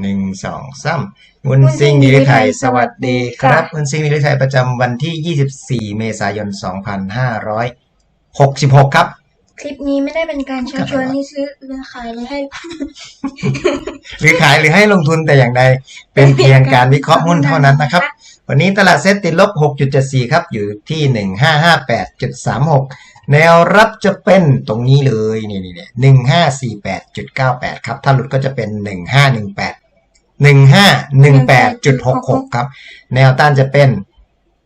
หนึ่งสองสามมุนซิงดีลิไทยสวัสดีครับมุนซิงดีลิไทยประจำวันที่ 24 เมษายน 2566 ครับ คลิปนี้ไม่ได้เป็นการชักชวนให้ซื้อหรือขายหรือให้ หรือขายหรือให้ลงทุนแต่อย่างใด เป็นเพียงการวิเคราะห์หุ้นเท่านั้นนะครับ วันนี้ตลาดเซ็ตติดลบ 6.74 ครับ อยู่ที่ 1558.36แนวรับจะเป็นตรงนี้เลยนี่นี่นี่1548.98ครับ ถ้าหลุดก็จะเป็น1518 1518.66 ครับ แนวต้านจะเป็น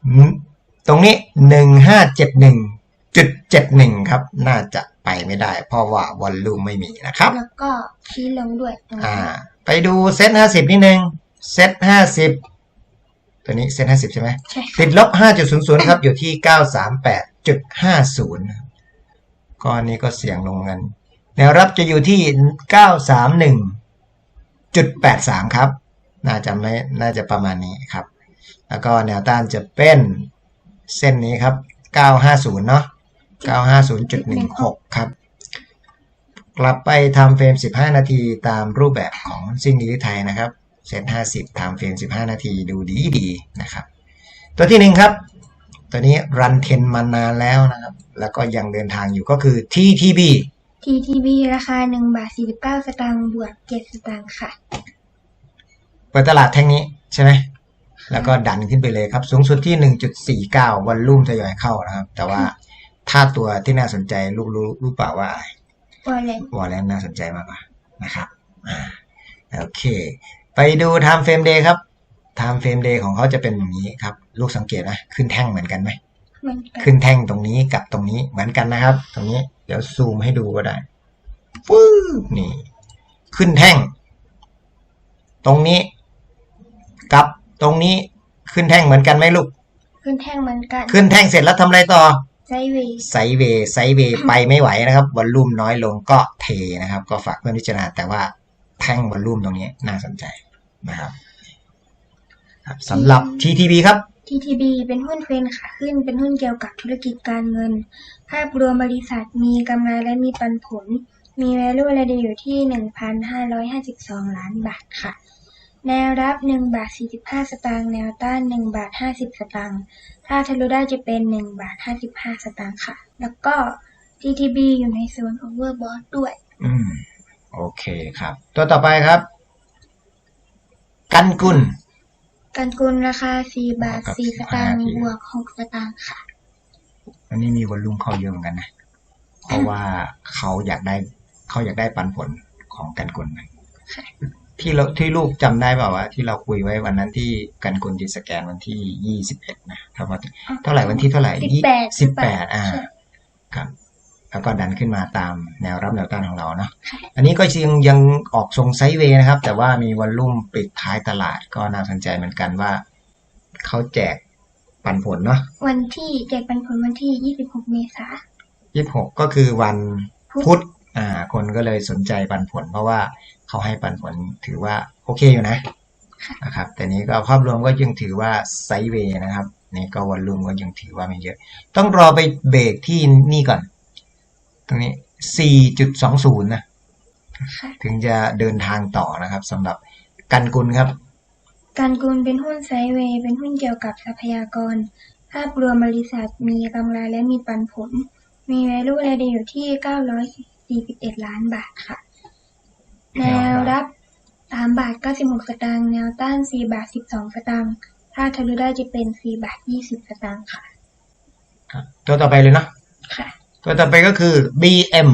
อืมตรงนี้ 1571.71 ครับ น่าจะไปไม่ได้ เพราะว่าวอลลุ่มไม่มีนะครับ แล้วก็ชี้ลงด้วยตรงนี้อ่า ไปดูเซ็ตห้าสิบนิดนึง เซ็ตห้าสิบตัวนี้เซ็ตห้าสิบใช่ไหมใช่ค่ะติดลบห้าจุดศูนย์ศูนย์ครับ อยู่ที่เก้าสามแปดจุดห้าศูนย์ก้อนนี้ก็เสี่ยงลงเงิน แนวรับจะอยู่ที่เก้าสามหนึ่ง จุดแปดสามครับ น่าจะไม่น่าจะประมาณนี้ครับ แล้วก็แนวต้านจะเป็นเส้นนี้ครับเก้าห้าศูนย์เนาะเก้าห้าศูนย์จุดหนึ่งหกครับ กลับไปทำเฟรม 15 นาทีตามรูปแบบของซิ่งดีไทยนะครับ เซต50ทำเฟรม 15 นาทีดูดีดีนะครับ ตัวที่หนึ่งครับ ตัวนี้รันเทนมานานแล้วนะครับ แล้วก็ยังเดินทางอยู่ก็คือ TTB TTB ราคา1บาท49สตางค์บวก7สตางค์ค่ะ เปิดตลาดแท่งนี้ใช่ไหม แล้วก็ดันขึ้นไปเลยครับ สูงสุดที่1.49วันลุ่มทยอยเข้านะครับ แต่ว่าถ้าตัวที่น่าสนใจลูกรู้รู้เปล่าว่าอะไรวอลเลนวอลเลนน่าสนใจมากกว่านะครับ อ่า โอเค ไปดู time frame day ครับ time frame day ของเขาจะเป็นอย่างนี้ครับ ลูกสังเกตนะ ขึ้นแท่งเหมือนกันไหม เหมือนกัน ขึ้นแท่งตรงนี้กับตรงนี้เหมือนกันนะครับ ตรงนี้เดี๋ยวซูมให้ดูก็ได้ฟื้นี่ ขึ้นแท่ง ตรงนี้ กับตรงนี้ขึ้นแท่งเหมือนกันไหมลูก ขึ้นแท่งเหมือนกัน ขึ้นแท่งเสร็จแล้วทำอะไรต่อไซด์เวย์ไซด์เวย์ไซด์เวย์ไปไม่ไหวนะครับวอลลุ่มน้อยลงก็เทนะครับ ก็ฝากเพื่อนพิจารณาแต่ว่าแท่งวอลลุ่มตรงนี้น่าสนใจนะครับครับสำหรับ TTB ครับ TTB เป็นหุ้นเทรนขาขึ้น เป็นหุ้นเกี่ยวกับธุรกิจการเงิน ภาพรวมบริษัทมีกำไรและมีปันผล มี value อะไรดีอยู่ที่ 1,552 ล้านบาทค่ะ แนวรับ 1 บาท 45 สตางค์ แนวต้าน 1 บาท 50 สตางค์ ถ้าทะลุได้จะเป็น 1 บาท 55 สตางค์ค่ะ แล้วก็ TTB อยู่ในโซน overbought ด้วย อืม โอเคครับ ตัวต่อไปครับ กันกุล กันกุลราคา4บาทครับ4สตางค์15นาทีบวก6สตางค์ค่ะ อันนี้มีวอลลุ่มเข้าเยอะเหมือนกันนะ เพราะว่าเขาอยากได้เขาอยากได้ปันผลของกันกุลไหมค่ะที่เราที่ลูกจำได้เปล่าว่าที่เราคุยไว้วันนั้นที่กันกุลดีสแกนวันที่ยี่สิบเอ็ดนะเท่าไหร่เท่าไหร่วันที่เท่าไหร่18สิบแปดอ่าใช่ครับ แล้วก็ดันขึ้นมาตามแนวรับแนวต้านของเราเนาะค่ะอันนี้ก็ยังยังออกทรงไซด์เวย์นะครับ แต่ว่ามีวอลลุ่มปิดท้ายตลาดก็น่าสนใจเหมือนกันว่าเขาแจกปันผลเนาะวันที่แจกปันผลวันที่ 26 เมษายี่สิบหกก็คือวันพุธพุธอ่า คนก็เลยสนใจปันผล เพราะว่าเขาให้ปันผลถือว่าโอเคอยู่นะนะครับแต่นี้ก็ภาพรวมก็ยังถือว่าไซด์เวย์นะครับนี่ก็วอลลุ่มก็ยังถือว่าไม่เยอะ ต้องรอไปเบรกที่นี่ก่อน ตรงนี้ 4.20นะค่ะถึงจะเดินทางต่อนะครับสำหรับกันกุลครับ การกุลเป็นหุ้นไซด์เวย์เป็นหุ้นเกี่ยวกับทรัพยากร ภาพรวมบริษัทมีกำไรและมีปันผล มี value รายได้อยู่ที่ 941 ล้านบาทค่ะ แนวรับ 3 บาท 96 สตางค์แนวต้าน 4 บาท 12 สตางค์ถ้าทะลุได้จะเป็น 4 บาท 20 สตางค์ค่ะครับตัวต่อไปเลยเนาะค่ะ ตัวต่อไปก็คือ BM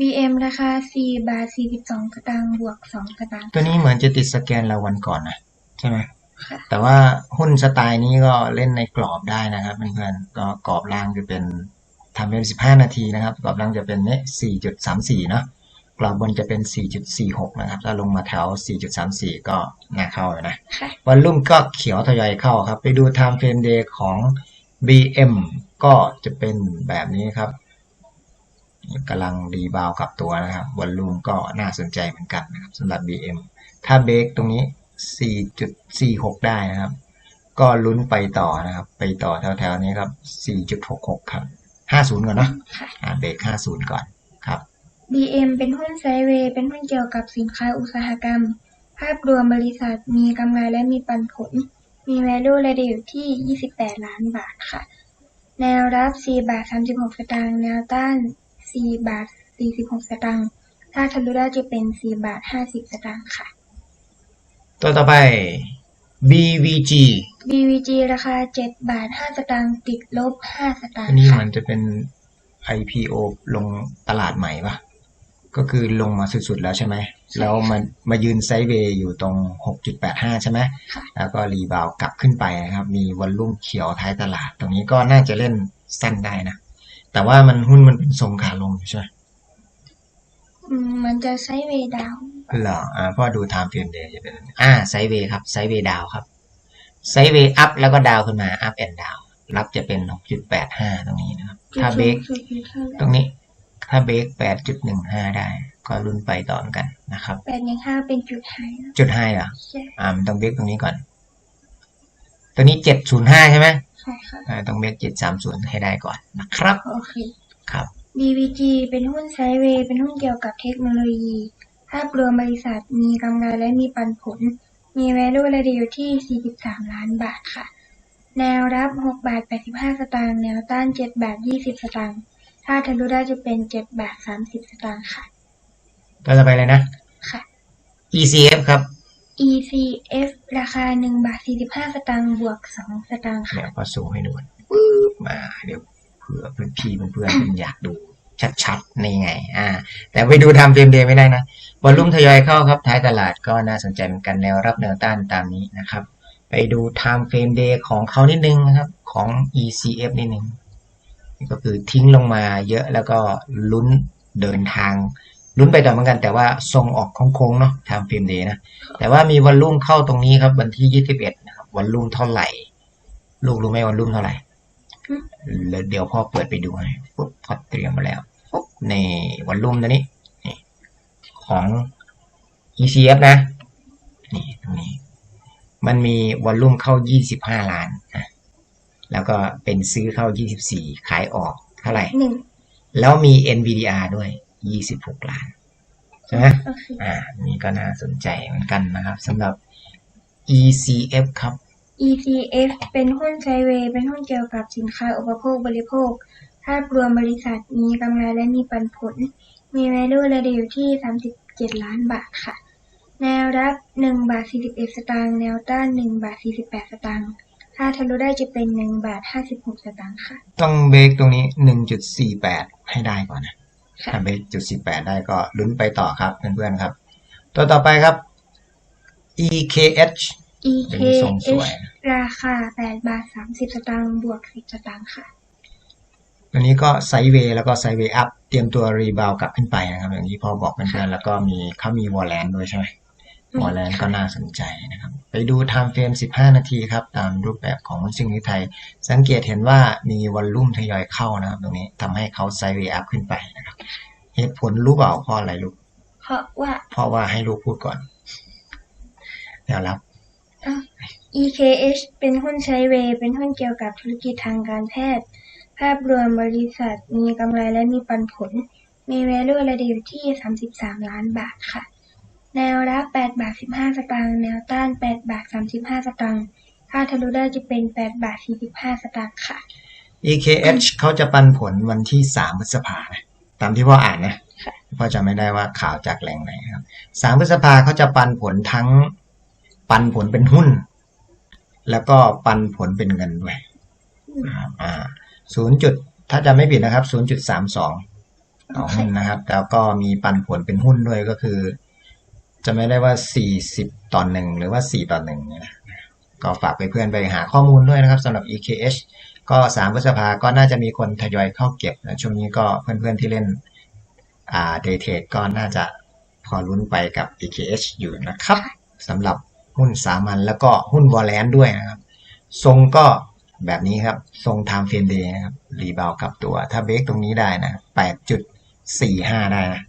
BM ราคา4บาท42สตางค์บวก2สตางค์ตัวนี้เหมือนจะติดสแกนเราวันก่อนนะใช่ไหมค่ะแต่ว่าหุ้นสไตล์นี้ก็เล่นในกรอบได้นะครับเพื่อนๆก็กรอบล่างจะเป็นทำเป็น 15 นาทีนะครับ กรอบล่างจะเป็นเนี่ย4.34 เนาะกรอบบนจะเป็น 4.46 นะครับ ถ้าลงมาแถว 4.34 ก็น่าเข้าอยู่นะค่ะวันรุ่มก็เขียวทยอยเข้าครับ ไปดู time frame day ของ BM ก็จะเป็นแบบนี้ครับ กำลังรีบาวกลับตัวนะครับวันรุ่มก็น่าสนใจเหมือนกันนะครับสำหรับ BM ถ้าเบรกตรงนี้ 4.46 ได้นะครับ ก็ลุ้นไปต่อนะครับ ไปต่อแถวๆนี้ครับ 4.66 ครับ 50 ก่อนเนาะค่ะอ่าเบรก 50 ก่อนครับ BM เป็นหุ้นไซด์เวย์เป็นหุ้นเกี่ยวกับสินค้าอุตสาหกรรม ภาพรวมบริษัทมีกำไรและมีปันผล มี value รายเดอยู่ที่ 28 ล้านบาทค่ะ แนวรับ 4 บาท 36 สตางค์ แนวต้าน 4บาท46สตางค์ถ้าทะลุได้จะเป็น4บาท50สตางค์ค่ะ ตัวต่อไป BVG BVG ราคา7บาท5สตางค์ติดลบ5สตางอันค์นี้ค่ะ มันจะเป็น IPO ลงตลาดใหม่ปะก็คือลงมาสุดๆแล้วใช่ไหม แล้วมันมายืนไซด์เวย์อยู่ตรง 6.85 ใช่ไหม ค่ะ แล้วก็รีบาวด์กลับขึ้นไปนะครับ มีวอลลุ่มเขียวท้ายตลาด ตรงนี้ก็น่าจะเล่นสั้นได้นะ แต่ว่ามันหุ้นมันเป็นทรงขาลงอยู่ใช่ไหมอืมมันจะไซด์เวย์ดาวน์เหรออ่าเพราะดู time frame day จะเป็นแบบนี้อ่าไซด์เวย์ครับไซด์เวย์ดาวครับไซด์เวย์อัพแล้วก็ดาวขึ้นมา up and down รับจะเป็น 6.85 ตรงนี้นะครับจุดถ้าสูเบรงกสุดอยู่เท่าไหตร่รงนี้ ถ้าเบรก8.15 ได้ ก็ลุ้นไปต่อเหมือนกันนะครับแปดยังห้าเป็นจุดไฮนะจุดไฮเหรอใช่อ่ามันต้องเบรกตรงนี้ก่อน ตัวนี้ 705 ใช่ไหมใช่ ค่ะอ่าต้องเบรก730ให้ได้ก่อนนะครับ โอเค ครับ BVG เป็นหุ้นไซด์เวย์เป็นหุ้นเกี่ยวกับเทคโนโลยี ภาพรวมบริษัทมีกำไรและมีปันผล มี value รายเดอยู่ที่ 43 ล้านบาทค่ะ แนวรับ6บาท85 สตางค์ แนวต้าน7บาท20 สตางค์ ถ้าทะลุได้จะเป็น7บาท30 สตางค์ค่ะ ตัวต่อไปเลยนะ ค่ะ ECF ครับ ECF ราคา1บาท45สตางค์บวก2สตางค์ค่ะ เดี๋ยวก็สูงให้ดูปึ๊บมา เดี๋ยวเผื่อเพื่อนพี่เพื่อนๆเป็นอยากดูชัดๆ นี่ไง อ่า แต่ไปดูทำเฟรมเดย์ไม่ได้นะบอลลุ่มทยอยเข้าครับ ท้ายตลาดก็น่าสนใจเหมือนกันแนวรับแนวต้านตามนี้นะครับ ไปดู time frame day ของเขานิดนึงนะครับ ของ ECF นิดนึงนี่ก็คือทิ้งลงมาเยอะแล้วก็ลุ้นเดินทาง ลุ้นไปต่อเหมือนกัน แต่ว่าทรงออกโค้งๆเนาะ time frame day นะ แต่ว่ามีวอลลุ่มเข้าตรงนี้ครับ วันที่21นะครับวอลลุ่มเท่าไหร่ ลูกรู้ไหมวอลลุ่มเท่าไหร่อืมแล้วเดี๋ยวพ่อเปิดไปดูให้ปุ๊บพอเตรียมมาแล้วปุ๊บนี่วอลลุ่มตัวนี้นี่ของ ECF นะ นี่ตรงนี้ มันมีวอลลุ่มเข้า 25 ล้านนะแล้วก็เป็นซื้อเข้า 24 ขายออกเท่าไหร่1แล้วมี NVDR ด้วย 26ล้านใช่ไหมโอเคอ่า นี่ก็น่าสนใจเหมือนกันนะครับสำหรับ ECF ครับ ECF เป็นหุ้นไซด์เวย์เป็นหุ้นเกี่ยวกับสินค้าอุปโภคบริโภค ภาพรวมบริษัทมีกำไรและมีปันผล มี value รายเดอยู่ที่ 37 ล้านบาทค่ะ แนวรับ 1 บาท 41 สตางค์ แนวต้าน 1 บาท 48 สตางค์ ถ้าทะลุได้จะเป็น 1 บาท 56 สตางค์ค่ะ ต้องเบรกตรงนี้ 1.48 ให้ได้ก่อนนะ ค่ะถ้าเบรกจุด48ได้ก็ลุ้นไปต่อครับเพื่อนๆครับ ตัวต่อไปครับ EKH เป็นทรงสวย EKH ราคา8บาท30สตางค์บวก10สตางค์ค่ะตัวนี้ก็ไซด์เวย์แล้วก็ไซด์เวย์อัพเตรียมตัวรีบาวกลับขึ้นไปนะครับ อย่างที่พ่อบอกเพื่อนๆแล้วก็มีเขามีวอลเลนด้วยใช่ไหม อืมวอลเลนก็น่าสนใจนะครับ ไปดู time frame 15 นาทีครับ ตามรูปแบบของหุ้นซิงห์ไทย สังเกตเห็นว่ามีวอลลุ่มทยอยเข้านะครับ ตรงนี้ทำให้เขาไซด์เวย์อัพขึ้นไปนะครับ เหตุผลรู้เปล่าเพราะอะไรลูก เพราะว่า เพราะว่าให้ลูกพูดก่อนแนวรับอะ EKH เป็นหุ้นไซด์เวย์เป็นหุ้นเกี่ยวกับธุรกิจทางการแพทย์ ภาพรวมบริษัทมีกำไรและมีปันผล มี value รายเดอยู่ที่ 33 ล้านบาทค่ะ แนวรับ 8 บาท 15 สตางค์ แนวต้าน 8 บาท 35 สตางค์ถ้าทะลุได้จะเป็น 8 บาท 45 สตางค์ค่ะ EKH เขาจะปันผลวันที่ 3 พฤษภานะ ตามที่พ่ออ่านนะค่ะพ่อจำไม่ได้ว่าข่าวจากแหล่งไหนครับ 3 พฤษภาเขาจะปันผลทั้งปันผลเป็นหุ้น แล้วก็ปันผลเป็นเงินด้วยนะครับอ่าศูนย์จุดถ้าจำไม่ผิดนะครับ 0.32ต่อหุ้นนะครับ แล้วก็มีปันผลเป็นหุ้นด้วยก็คือ จะไม่ได้ว่า 40 ต่อหนึ่งหรือว่า 4 ต่อหนึ่งเนี่ยนะก็ฝากไปเพื่อนไปหาข้อมูลด้วยนะครับสำหรับ EKH ก็ 3 พฤษภาก็น่าจะมีคนทยอยเข้าเก็บนะช่วงนี้ก็เพื่อนๆที่เล่นอ่าเดย์เทรดก็น่าจะพอลุ้นไปกับ EKH อยู่นะครับสำหรับหุ้นสามัญแล้วก็หุ้นวอลเลนด้วยนะครับ ทรงก็แบบนี้ครับ ทรง time frame day นะครับ รีบาวกับตัว ถ้าเบรกตรงนี้ได้นะ 8.45 ได้นะ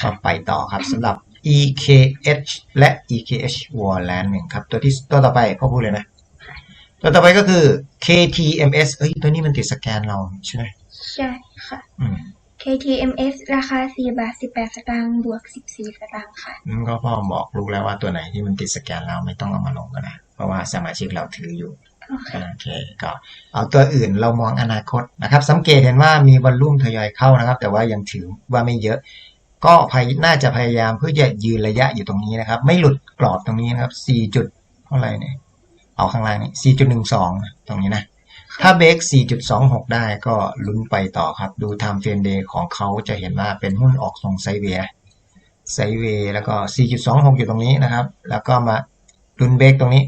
ก็ไปต่อครับสำหรับ EKH และ EKH Warland หนึ่งครับ ตัวที่ตัวต่อไปพ่อพูดเลยนะ ตัวต่อไปก็คือ KTMS เอ้ย ตัวนี้มันติดสแกนเราใช่ไหมใช่ค่ะอืม KTMS ราคา 4 บาท 18 สตางค์บวก 14 สตางค์ค่ะนั่นก็พ่อบอกลูกแล้วว่าตัวไหนที่มันติดสแกนเราไม่ต้องเอามาลงก็ได้เพราะว่าสมาชิกเราถืออยู่โอเคโอเคก็เอาตัวอื่นเรามองอนาคตนะครับ สังเกตเห็นว่ามีวอลลุ่มทยอยเข้านะครับ แต่ว่ายังถือว่าไม่เยอะ ก็พยน่าจะพยายามเพื่อจะยืนระยะอยู่ตรงนี้นะครับ ไม่หลุดกรอบตรงนี้นะครับ 4 จุดเท่าไหร่เนี่ยเอาข้างล่างนี่4.12 ตรงนี้นะ ถ้าเบรก4.26 ได้ก็ลุ้นไปต่อครับ ดู time frame day ของเขาจะเห็นว่าเป็นหุ้นออกทรงไซด์เวย์นะไซด์เวย์แล้วก็ 4.26 อยู่ตรงนี้นะครับ แล้วก็มาลุ้นเบรกตรงนี้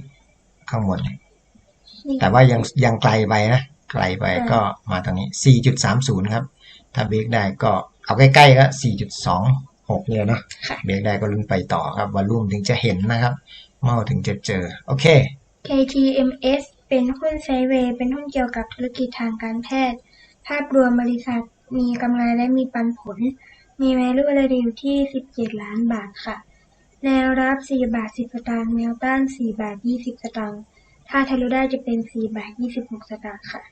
ข้างบนเนี่ยแต่ว่ายังยังไกลไปนะ ไกลไปก็มาตรงนี้ 4.30 ครับ ถ้าเบรกได้ก็ เอาใกล้ๆก็4.26เนี่ยเนาะค่ะเบรกได้ก็ลุ้นไปต่อครับวอลลุ่มถึงจะเห็นนะครับเมื่อถึงจะเจอ โอเค KTMS เป็นหุ้นไซด์เวย์เป็นหุ้นเกี่ยวกับธุรกิจทางการแพทย์ ภาพรวมบริษัทมีกำไรและมีปันผล มี value อะไรอยู่ที่ 17 ล้านบาทค่ะ แนวรับ 4 บาท 10 สตางค์ แนวต้าน 4 บาท 20 สตางค์ ถ้าทะลุได้จะเป็น 4 บาท 26 สตางค์ค่ะ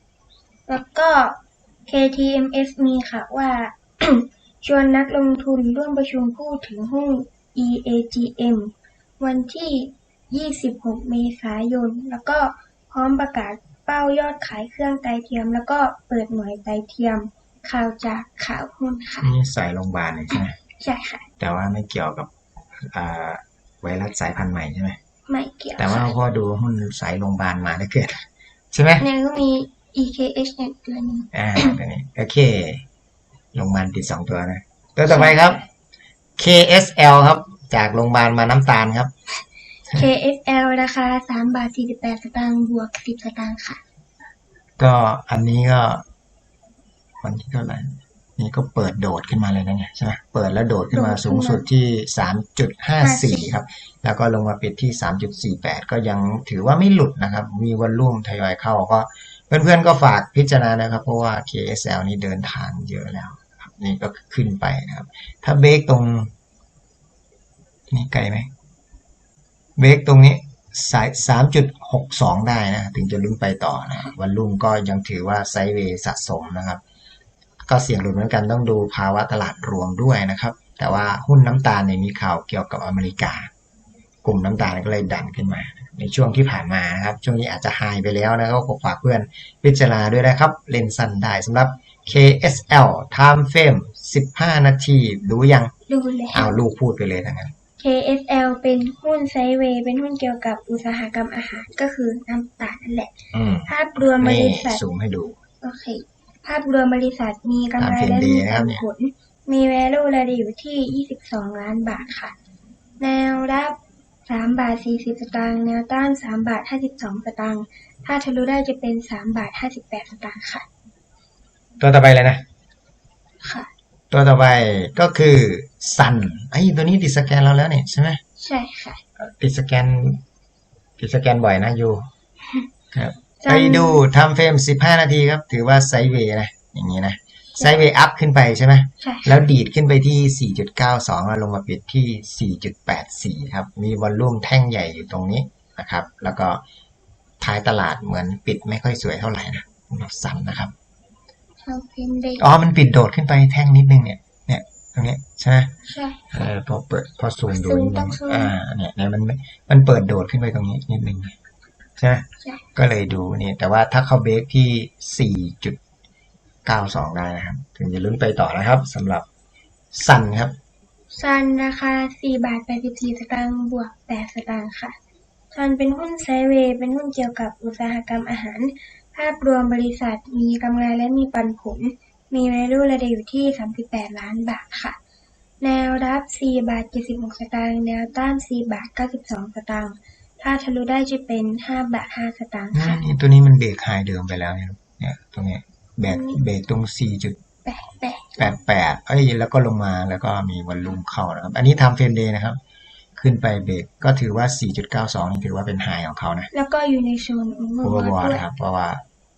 แล้วก็ KTMS มีค่ะว่า ชวนนักลงทุนร่วมประชุมผู้ถือหุ้น EAGM วันที่ 26 เมษายน แล้วก็พร้อมประกาศเป้ายอดขายเครื่องไตเทียม แล้วก็เปิดหน่วยไตเทียม ข่าวจากข่าวหุ้นค่ะ นี่สายโรงพยาบาลเลยใช่ไหมใช่ค่ะ แต่ว่าไม่เกี่ยวกับอ่าไวรัสสายพันธุ์ใหม่ใช่ไหมไม่เกี่ยวแต่ว่าค่ะพอดูหุ้นสายโรงพยาบาลมาได้เกิด ใช่ไหมเนี่ยก็มี EKH เนี่ยตัวหนึงอ่าตัวนี้โอเค โรงพยาบาลติดสองตัวนะ ตัวต่อไปครับ KSL ครับ จากโรงพยาบาลมาน้ำตาลครับ KSL ราคา3บาท48สตางค์บวก10สตางค์ค่ะ ก็อันนี้ก็วันที่เท่าไหร่นี่ก็เปิดโดดขึ้นมาเลยนะเนี่ยใช่ไหมเปิดแล้วโดดขึ้นมาโดดขึ้นมาสูงสุดที่สามจุดห้าสี่ครับ แล้วก็ลงมาปิดที่สามจุดสี่แปดก็ยังถือว่าไม่หลุดนะครับ มีวอลลุ่มทยอยเข้าก็เพื่อนๆก็ฝากพิจารณานะครับ เพราะว่า KSL นี่เดินทางเยอะแล้วครับ นี่ก็ขึ้นไปนะครับ ถ้าเบรกตรง นี่ไกลไหมเบรกตรงนี้สายสามจุดหกสองได้นะ ถึงจะลุ้นไปต่อนะวันลุ่มก็ยังถือว่าไซด์เวย์สะสมนะครับ ก็เสี่ยงหลุดเหมือนกันต้องดูภาวะตลาดรวมด้วยนะครับ แต่ว่าหุ้นน้ำตาลเนี่ยมีข่าวเกี่ยวกับอเมริกา กลุ่มน้ำตาลก็เลยดันขึ้นมา ในช่วงที่ผ่านมานะครับ ช่วงนี้อาจจะหายไปแล้วนะครับก็ฝากเพื่อนพิจารณาด้วยนะครับ เลนสันได้สำหรับ KSL Time Frame 15 นาทีดูยัง ดูเลยเอาลูกพูดไปเลยทั้งนั้น KSL เป็นหุ้นไซด์เวย์เป็นหุ้นเกี่ยวกับอุตสาหกรรมอาหารก็คือน้ำตาลนั่นแหละ อืมภาพรวมบนี่ริษัทซูมให้ดู โอเค ภาพรวมบริษัทมีกำไรตามและ FMD มีนะครัปับนเนี่ยผล มี value รายได้อยู่ที่ 22 ล้านบาทค่ะ แนวรับ 3 บาท 40 สตางค์ แนวต้าน 3 บาท 52 สตางค์ ถ้าทะลุได้จะเป็น 3 บาท 58 สตางค์ค่ะ ตัวต่อไปเลยนะ ค่ะ ตัวต่อไปก็คือซันไอ้ยตัวนี้ติดสแกนเราแล้วเนี่ยใช่ไหมใช่ค่ะ ติดสแกน ติดสแกนบ่อยนะยูครับซันไปดูทำเฟรม15นาทีครับ ถือว่าไซด์เวย์นะ อย่างนี้นะไซด์เวย์อัพขึ้นไปใช่ไหม ใช่ค่ะแล้วดีดขึ้นไปที่ 4.92 แล้วลงมาปิดที่ 4.84 ครับ มีวอลลุ่มแท่งใหญ่อยู่ตรงนี้นะครับ แล้วก็ท้ายตลาดเหมือนปิดไม่ค่อยสวยเท่าไหร่นะสำหรับซันนะครับ อ๋อ มันปิดโดดขึ้นไปแท่งนิดนึงเนี่ย เนี่ย ตรงเนี้ยใช่ไหมใช่เออพอเปิด พอซูมดูซูมนิดต้นึองงซูมอ่า เนี่ยเนี่ยมันมันเปิดโดดขึ้นไปตรงนี้นิดนึงใช่ไหมใช่ก็เลยดูนี่แต่ว่าถ้าเขาเบรกที่4.92ได้นะครับ ถึงจะลุ้นไปต่อนะครับสำหรับซันครับซันราคา4บาท84สตางค์บวก8สตางค์ค่ะซันเป็นหุ้นไซด์เวย์เป็นหุ้นเกี่ยวกับอุตสาหกรรมอาหาร ภาพรวมบริษัทมีกำไรและมีปันผล มี value รายได้อยู่ที่ 38 ล้านบาทค่ะ แนวรับ 4 บาท 76 สตางค์ แนวต้าน 4 บาท 92 สตางค์ ถ้าทะลุได้จะเป็น 5 บาท 5 สตางค์ค่ะนี่ตัวนี้มันเบรกไฮเดิมไปแล้วเนี่ยเนี่ยตรงเนี้ยเบรกเบรกตรง4.88 88เอ้ยแล้วก็ลงมาแล้วก็มีวอลลุ่มเข้านะครับ อันนี้ทำเฟรมเดย์นะครับ ขึ้นไปเบรกก็ถือว่า 4.92 นี่ถือว่าเป็นไฮของเขานะ แล้วก็อยู่ในโซนโอเวอร์บอ overbought ลด้วยนะครับ เพราะว่า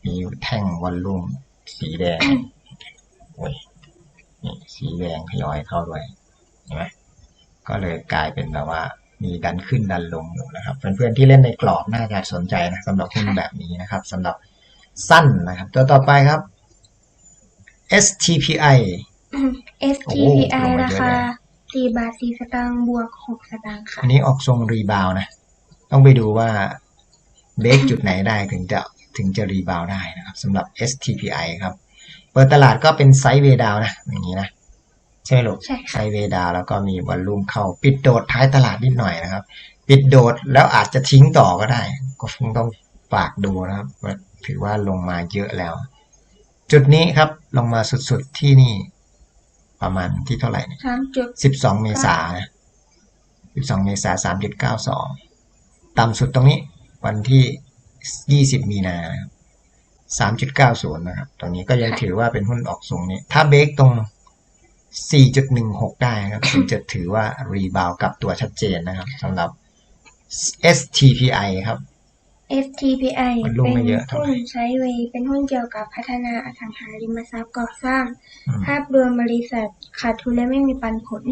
มีแท่งวอลลุ่มสีแดงโอ้ยนี่สีแดงทยอยเข้าด้วยเห็นไหมก็เลยกลายเป็นแบบว่า มีดันขึ้นดันลงอยู่นะครับ เพื่อนๆที่เล่นในกรอบน่าจะสนใจนะสำหรับหุ้นแบบนี้นะครับสำหรับสั้นนะครับ ตัวต่อไปครับ STPI STPI โอ้ลงมาราเยอะคาเลย สี่บาทสี่สตางค์บวกหกสตางค์ค่ะ อันนี้ออกทรงรีบาวนะ ต้องไปดูว่าเบรกจุดไหนได้ถึงจะถึงจะรีบาวได้นะครับสำหรับ STPI ครับ เปิดตลาดก็เป็นไซด์เวย์ดาวนะ อย่างนี้นะ ใช่ไหมลูกใช่ค่ะไซด์เวย์ดาวแล้วก็มีวอลลุ่มเข้า ปิดโดดท้ายตลาดนิดหน่อยนะครับ ปิดโดดแล้วอาจจะทิ้งต่อก็ได้ ก็คงต้องฝากดูนะครับว่าถือว่าลงมาเยอะแล้ว จุดนี้ครับลงมาสุดๆที่นี่ ประมาณที่เท่าไหร่เนี่ยสามจุดสิบสองเมษานะสิบสองเมษาสามจุดเก้าสองต่ำสุดตรงนี้วันที่ยี่สิบมีนาสามจุดเก้าศูนย์นะครับ ตรงนี้ก็ยังถือว่าเป็นหุ้นออกสูงนี้ ถ้าเบรกตรงสี่จุดหนึ่งหกได้ครับถึงจะถือว่ารีบาวกลับตัวชัดเจนนะครับสำหรับ STPI ครับ STPI มันลุ่มเป็ไม่นเยอะเท่าไหร่หุ้นไซด์เวย์เป็นหุ้นเกี่ยวกับพัฒนาอสังหาริมทรัพย์ก่อสร้าง อืม ภาพรวมบริษัทขาดทุนและไม่มีปันผล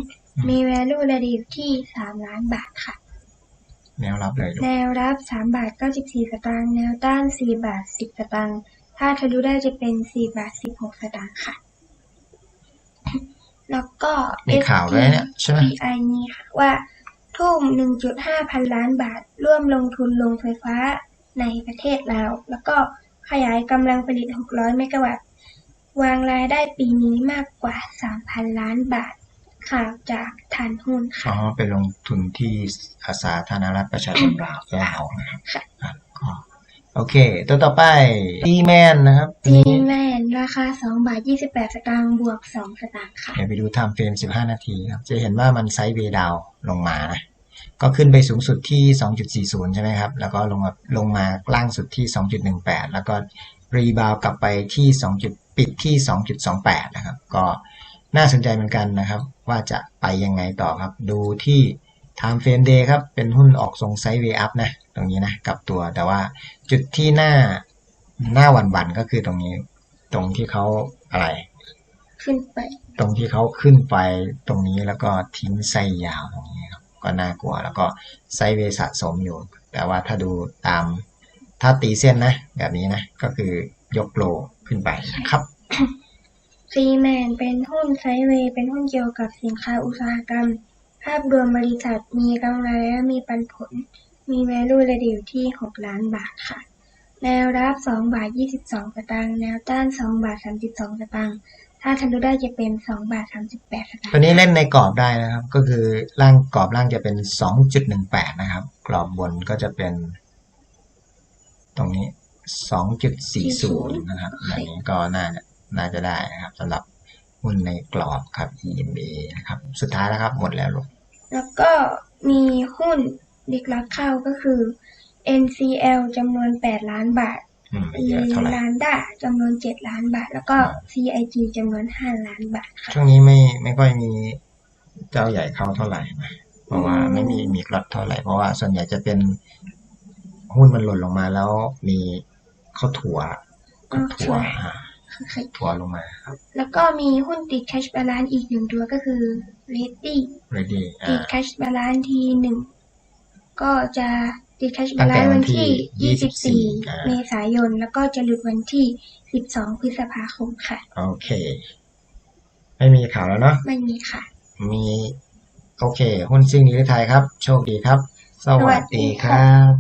มี value ระดับอยู่ที่สามล้านบาทค่ะ แนวรับเลยลูกแนวรับสามบาทเก้าสิบสี่สตางค์แนวต้านสี่บาทสิบสตางค์ถ้าทะลุได้จะเป็นสี่บาทสิบหกสตางค์ค่ะ แล้วก็ มีข่าวด้วยเนี่ยใช่ไหม STPI นี้ค่ะว่า ทุ่มหนึ่งจุดห้าพันล้านบาท ร่วมลงทุนลงไฟฟ้าในประเทศลาว แล้วก็ขยายกำลังผลิต 600 เมกะวัตต์ วางรายได้ปีนี้มากกว่า 3,000 ล้านบาท ข่าวจากทานหุ้นอ๋อค่ะไปลงทุนที่อาสาธารณรัฐประชาชนลาวลาวนะครับค่ะครับก็โอเค ตัวต่อไปดีแมนนะครับจีนี้แมนราคา 2 บาท 28 สตางค์บวก 2 สตางค์ค่ะ เดี๋ยวไปดูไทม์เฟรม 15 นาทีครับ จะเห็นว่ามันไซด์เวย์ดาวลงมานะ ก็ขึ้นไปสูงสุดที่ 2.40 ใช่ไหมครับ แล้วก็ลงมาลงมาล่างสุดที่ 2.18 แล้วก็รีบาวกลับไปที่ 2. จุดปิดที่ 2.28 นะครับ ก็น่าสนใจเหมือนกันนะครับ ว่าจะไปยังไงต่อครับ ดูที่ time frame day ครับ เป็นหุ้นออกทรงไซด์เวย์อัพนะ ตรงนี้นะกลับตัว แต่ว่าจุดที่หน้าหน้าวันวันๆก็คือตรงนี้ ตรงที่เขาอะไร ขึ้นไป ตรงที่เขาขึ้นไปตรงนี้แล้วก็ทิ้งไส้ยาวตรงนี้ครับ ก็น่ากลัว แล้วก็ไซเวย์สะสมอยู่แต่ว่าถ้าดูตามถ้าตีเส้นนะ แบบนี้นะ ก็คือยกโลขึ้นไปนะครับซีแมนเป็นหุ้นไซเวย์เป็นหุ้นเกี่ยวกับสินค้าอุตสาหกรรม ภาพรวมบริษัทมีกำไรและมีปันผล มี value ระดับอยู่ที่ 6 ล้านบาทค่ะ แนวรับ 2 บาท 22สตางค์แนวต้าน 2 บาท 32สตางค์ ถ้าทะลุได้จะเป็น2บาท38สตางตัวค์นี้เล่นในกรอบได้นะครับ ก็คือล่างกรอบล่างจะเป็น2.18นะครับ กรอบบนก็จะเป็น ตรงนี้2.40นะครับอันนี้ก็น่าจะน่าจะได้นะครับสำหรับหุ้นในกรอบครับ EMA นะครับ สุดท้ายแล้วครับหมดแล้วลูกแล้วก็มีหุ้นดิกลักเข้าก็คือ NCL จำนวน 8 ล้านบาทอืม ไม่เยอะเท่าไหร่ลานด้าจำนวน7ล้านบาท แล้วก็ CIG จำนวน5ล้านบาทค่ะช่วงนี้ไม่ไม่ค่อยมีเจ้าใหญ่เข้าเท่าไหร่นะเพราะว่าอืมไม่มีมีกรอดเท่าไหร่เพราะว่าส่วนใหญ่จะเป็นหุ้นมันหล่นลงมาแล้วมีเข้าถั่วก็ถั่ช่ววยอ่าถั่วลงมาครับ แล้วก็มีหุ้นติด cash balance อีกหนึ่งตัวก็คือ Ready ready ติอ่าด cash balance ทีหนึ่งก็จะ ติด cash ตั้งแต่ balance วัวันนที่ที่24อ่า24 เมษายน แล้วก็จะหลุดวันที่ 12 พฤษภาคมค่ะ โอเค ไม่มีข่าวแล้วเนาะไม่มีค่ะ มีโอเค หุ้นซิ่งนิรไทยครับ โชคดีครับ สวัสดีครับ